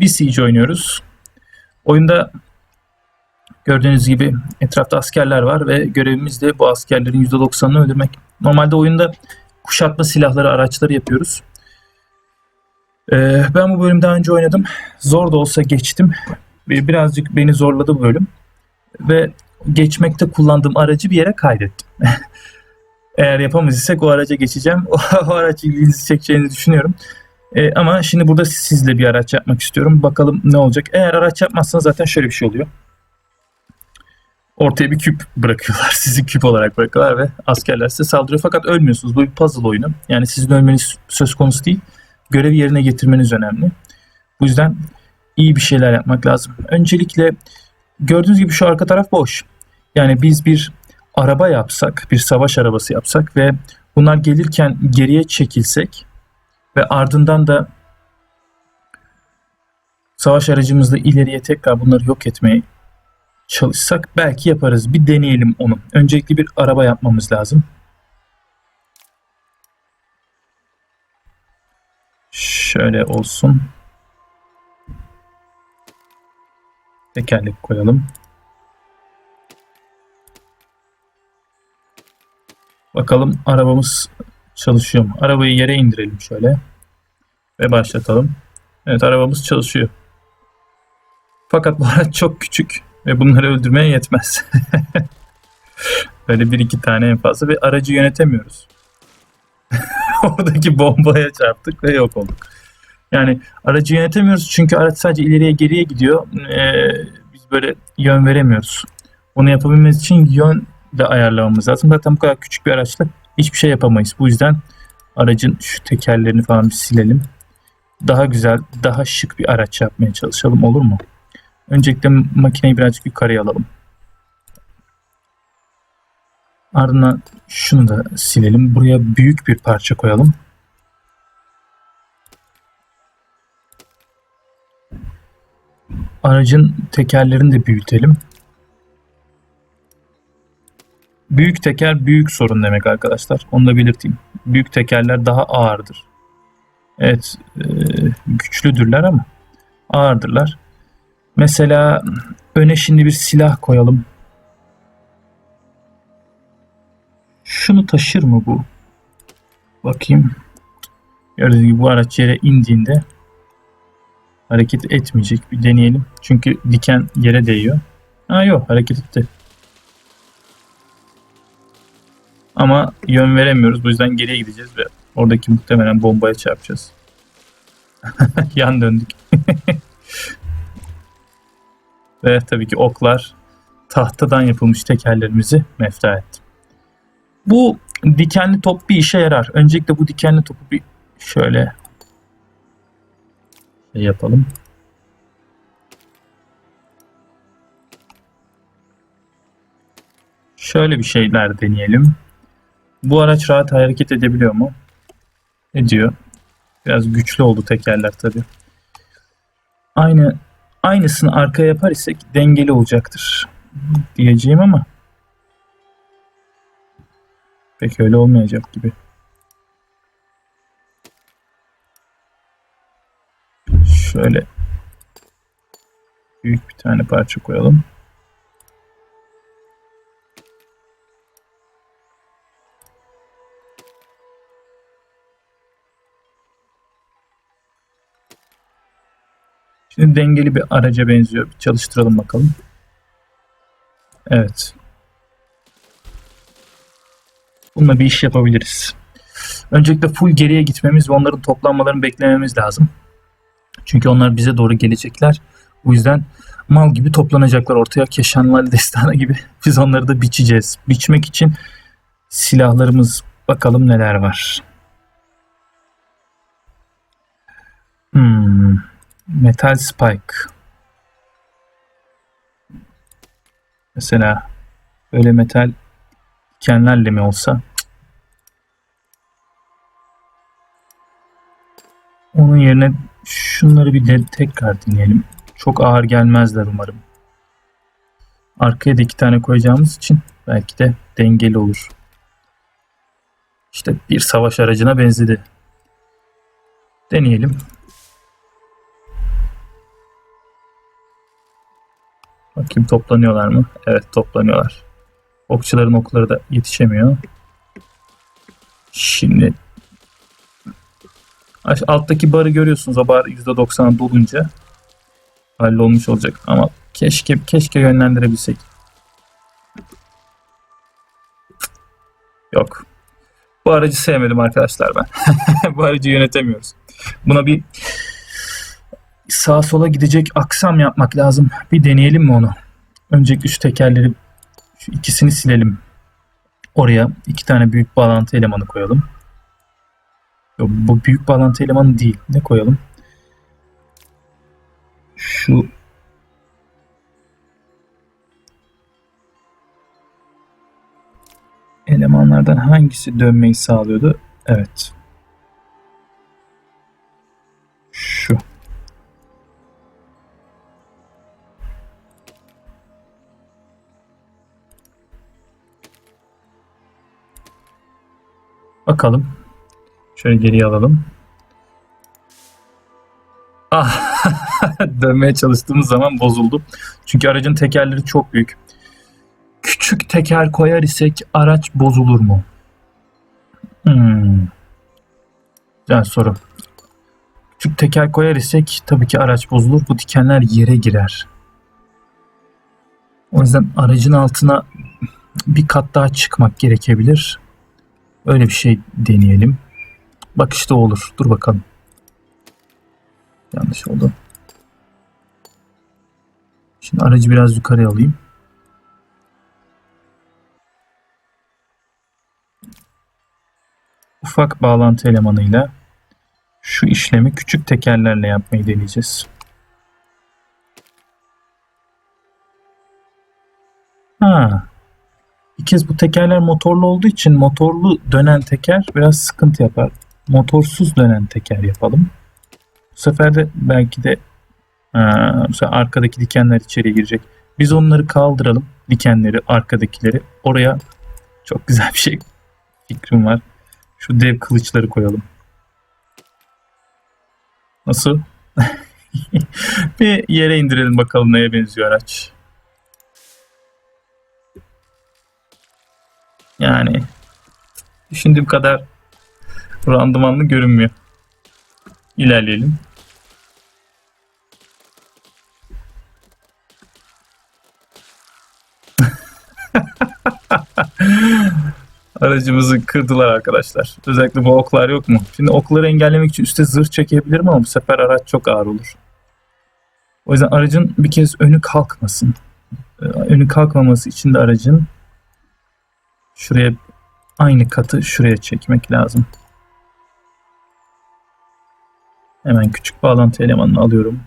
Bir Siege oynuyoruz. Oyunda gördüğünüz gibi etrafta askerler var ve görevimiz de bu askerlerin %90'ını öldürmek. Normalde oyunda kuşatma silahları, araçları yapıyoruz. Ee, ben bu bölüm daha önce oynadım. Zor da olsa geçtim. Ve Birazcık beni zorladı bu bölüm. Ve geçmekte kullandığım aracı bir yere kaydettim. Eğer yapamazsak o araca geçeceğim. O araç ilginizi çekeceğini düşünüyorum. Ee, ama şimdi burada sizle bir araç yapmak istiyorum. Bakalım ne olacak. Eğer araç yapmazsanız zaten şöyle bir şey oluyor. Ortaya bir küp bırakıyorlar. Sizi küp olarak bırakıyorlar ve askerler size saldırıyor. Fakat ölmüyorsunuz. Bu bir puzzle oyunu. Yani sizin ölmeniz söz konusu değil. Görevi yerine getirmeniz önemli. Bu yüzden iyi bir şeyler yapmak lazım. Öncelikle gördüğünüz gibi şu arka taraf boş. Yani biz bir araba yapsak, bir savaş arabası yapsak ve bunlar gelirken geriye çekilsek ve ardından da savaş aracımızla ileriye tekrar bunları yok etmeye çalışsak belki yaparız. Bir deneyelim onu. Öncelikle bir araba yapmamız lazım. Şöyle olsun. Tekerlek koyalım. Bakalım arabamız çalışıyor mu? Arabayı yere indirelim şöyle. Ve başlatalım. Evet arabamız çalışıyor. Fakat bu araç çok küçük ve bunları öldürmeye yetmez. Böyle bir iki tane en fazla ve aracı yönetemiyoruz. Oradaki bombaya çarptık ve yok olduk. Yani aracı yönetemiyoruz çünkü araç sadece ileriye geriye gidiyor. Ee, biz böyle yön veremiyoruz. Onu yapabilmemiz için yön de ayarlamamız lazım. Zaten bu kadar küçük bir araçla hiçbir şey yapamayız. Bu yüzden aracın şu tekerlerini falan bir silelim. Daha güzel, daha şık bir araç yapmaya çalışalım olur mu? Öncelikle makineyi birazcık yukarıya alalım. Ardından şunu da silelim. Buraya büyük bir parça koyalım. Aracın tekerlerini de büyütelim. Büyük teker büyük sorun demek arkadaşlar. Onu da belirteyim. Büyük tekerler daha ağırdır. Evet, e, güçlüdürler ama ağırdırlar. Mesela öne şimdi bir silah koyalım. Şunu taşır mı bu? Bakayım. Gördüğünüz gibi bu araç yere indiğinde hareket etmeyecek. Bir deneyelim. Çünkü diken yere değiyor. Ha yok hareket etti. Ama yön veremiyoruz. Bu yüzden geriye gideceğiz ve oradaki muhtemelen bombaya çarpacağız. Yan döndük. ve tabii ki oklar tahtadan yapılmış tekerlerimizi mefta etti. Bu dikenli top bir işe yarar. Öncelikle bu dikenli topu bir şöyle şey yapalım. Şöyle bir şeyler deneyelim. Bu araç rahat hareket edebiliyor mu? Ediyor. Biraz güçlü oldu tekerler tabi. Aynı aynısını arkaya yapar isek dengeli olacaktır diyeceğim ama pek öyle olmayacak gibi. Şöyle büyük bir tane parça koyalım. Şimdi dengeli bir araca benziyor. Bir çalıştıralım bakalım. Evet. Bununla bir iş yapabiliriz. Öncelikle full geriye gitmemiz ve onların toplanmalarını beklememiz lazım. Çünkü onlar bize doğru gelecekler. Bu yüzden mal gibi toplanacaklar ortaya. Keşanlar destanı gibi. Biz onları da biçeceğiz. Biçmek için silahlarımız bakalım neler var. Hmm. Metal Spike. Mesela böyle metal dikenlerle mi olsa onun yerine şunları bir de tekrar deneyelim. Çok ağır gelmezler umarım. Arkaya da iki tane koyacağımız için belki de dengeli olur. İşte bir savaş aracına benzedi. Deneyelim. Bakayım toplanıyorlar mı? Evet toplanıyorlar. Okçuların okları da yetişemiyor. Şimdi alttaki barı görüyorsunuz. O bar %90'a dolunca hallolmuş olacak. Ama keşke keşke yönlendirebilsek. Yok. Bu aracı sevmedim arkadaşlar ben. Bu aracı yönetemiyoruz. Buna bir sağa sola gidecek aksam yapmak lazım. Bir deneyelim mi onu? Öncelikle şu tekerleri şu ikisini silelim. Oraya iki tane büyük bağlantı elemanı koyalım. Yok, bu büyük bağlantı elemanı değil. Ne koyalım? Şu elemanlardan hangisi dönmeyi sağlıyordu? Evet. Bakalım. Şöyle geriye alalım. Ah, dönmeye çalıştığımız zaman bozuldu. Çünkü aracın tekerleri çok büyük. Küçük teker koyar isek araç bozulur mu? Hmm. Güzel soru. Küçük teker koyar isek tabii ki araç bozulur. Bu dikenler yere girer. O yüzden aracın altına bir kat daha çıkmak gerekebilir. Öyle bir şey deneyelim. Bak işte olur. Dur bakalım. Yanlış oldu. Şimdi aracı biraz yukarı alayım. Ufak bağlantı elemanıyla şu işlemi küçük tekerlerle yapmayı deneyeceğiz. Kez bu tekerler motorlu olduğu için motorlu dönen teker biraz sıkıntı yapar. Motorsuz dönen teker yapalım. Bu sefer de belki de sefer arkadaki dikenler içeriye girecek. Biz onları kaldıralım. Dikenleri, arkadakileri. Oraya çok güzel bir şey fikrim var. Şu dev kılıçları koyalım. Nasıl? bir yere indirelim bakalım neye benziyor araç. Yani düşündüğüm kadar randımanlı görünmüyor. İlerleyelim. Aracımızı kırdılar arkadaşlar. Özellikle bu oklar yok mu? Şimdi okları engellemek için üste zırh çekebilirim ama bu sefer araç çok ağır olur. O yüzden aracın bir kez önü kalkmasın. Ee, Önü kalkmaması için de aracın şuraya aynı katı şuraya çekmek lazım. Hemen küçük bağlantı elemanını alıyorum.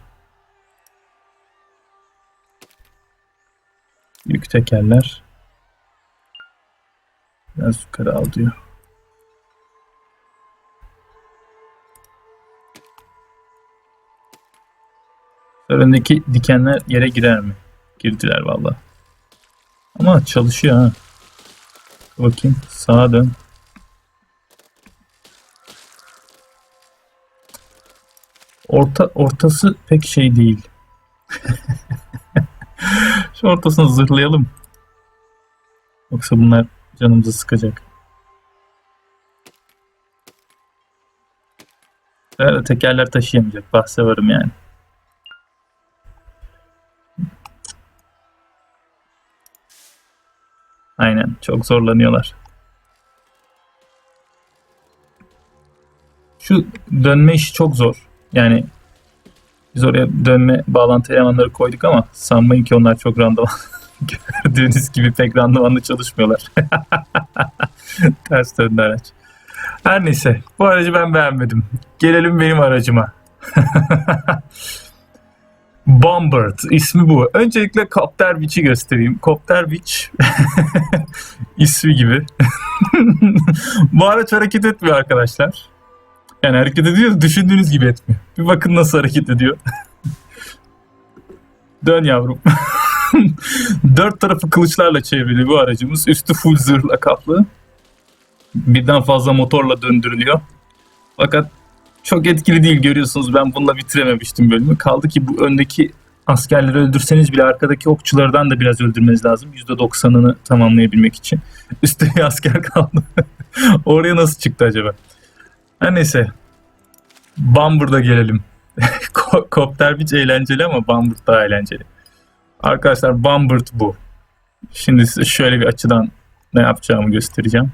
Yük tekerler. Biraz yukarı al diyor. Önündeki dikenler yere girer mi? Girdiler valla. Ama çalışıyor ha. Bakayım sağa dön. Orta ortası pek şey değil. Şu ortasını zırhlayalım. Yoksa bunlar canımızı sıkacak. Evet, tekerler taşıyamayacak. Bahse varım yani. Aynen. Çok zorlanıyorlar. Şu dönme işi çok zor. Yani biz oraya dönme bağlantı elemanları koyduk ama sanmayın ki onlar çok randıman. Gördüğünüz gibi pek randımanlı çalışmıyorlar. Ters döndü araç. Her neyse bu aracı ben beğenmedim. Gelelim benim aracıma. Bombard ismi bu. Öncelikle Copter Witch'i göstereyim. Copter Witch ismi gibi. bu araç hareket etmiyor arkadaşlar. Yani hareket ediyor düşündüğünüz gibi etmiyor. Bir bakın nasıl hareket ediyor. Dön yavrum. Dört tarafı kılıçlarla çevrili bu aracımız. Üstü full zırhla kaplı. Birden fazla motorla döndürülüyor. Fakat çok etkili değil görüyorsunuz. Ben bununla bitirememiştim bölümü. Kaldı ki bu öndeki askerleri öldürseniz bile arkadaki okçulardan da biraz öldürmeniz lazım. %90'ını tamamlayabilmek için. Üstte bir asker kaldı. Oraya nasıl çıktı acaba? Her neyse. Bambur'da gelelim. Ko- Kopter Beach eğlenceli ama Bamburt daha eğlenceli. Arkadaşlar Bamburt bu. Şimdi size şöyle bir açıdan ne yapacağımı göstereceğim.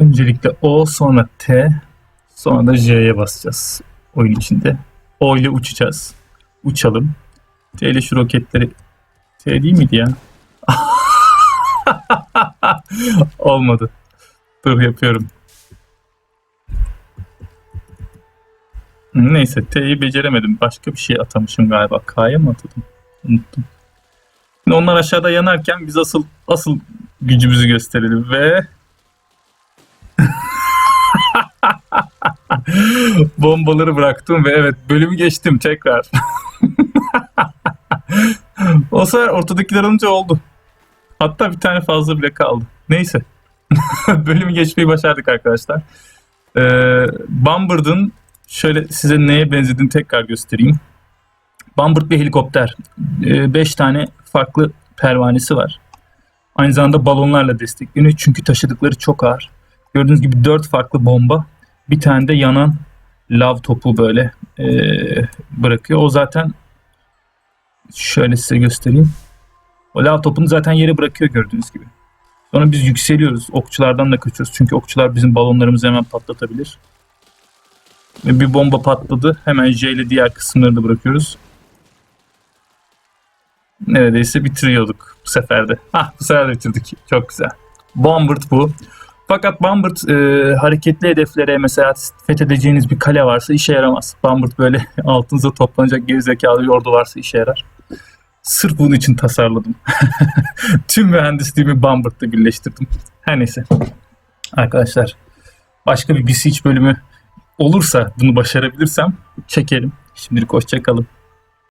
Öncelikle O sonra T sonra da J'ye basacağız oyun içinde. O ile uçacağız. Uçalım. T ile şu roketleri T değil miydi ya? Olmadı. Dur yapıyorum. Neyse T'yi beceremedim. Başka bir şey atamışım galiba. K'ya mı atadım? Unuttum. Onlar aşağıda yanarken biz asıl asıl gücümüzü gösterelim ve bombaları bıraktım ve evet bölümü geçtim tekrar. o sefer ortadakiler alınca oldu. Hatta bir tane fazla bile kaldı. Neyse. bölümü geçmeyi başardık arkadaşlar. Ee, Bambird'ın şöyle size neye benzediğini tekrar göstereyim. Bambird bir helikopter. 5 tane farklı pervanesi var. Aynı zamanda balonlarla destekleniyor çünkü taşıdıkları çok ağır. Gördüğünüz gibi 4 farklı bomba. Bir tane de yanan lav topu böyle e, bırakıyor. O zaten şöyle size göstereyim. O lav topunu zaten yere bırakıyor gördüğünüz gibi. Sonra biz yükseliyoruz. Okçulardan da kaçıyoruz. Çünkü okçular bizim balonlarımızı hemen patlatabilir. Ve bir bomba patladı. Hemen J ile diğer kısımları da bırakıyoruz. Neredeyse bitiriyorduk bu sefer de. Hah bu sefer de bitirdik. Çok güzel. Bombard bu. Fakat Bombard e, hareketli hedeflere mesela fethedeceğiniz bir kale varsa işe yaramaz. Bombard böyle altınıza toplanacak gerizekalı bir ordu varsa işe yarar. Sırf bunun için tasarladım. Tüm mühendisliğimi Bombard'da birleştirdim. Her neyse. Arkadaşlar başka bir Besiege bölümü olursa bunu başarabilirsem çekerim. Şimdilik hoşçakalın.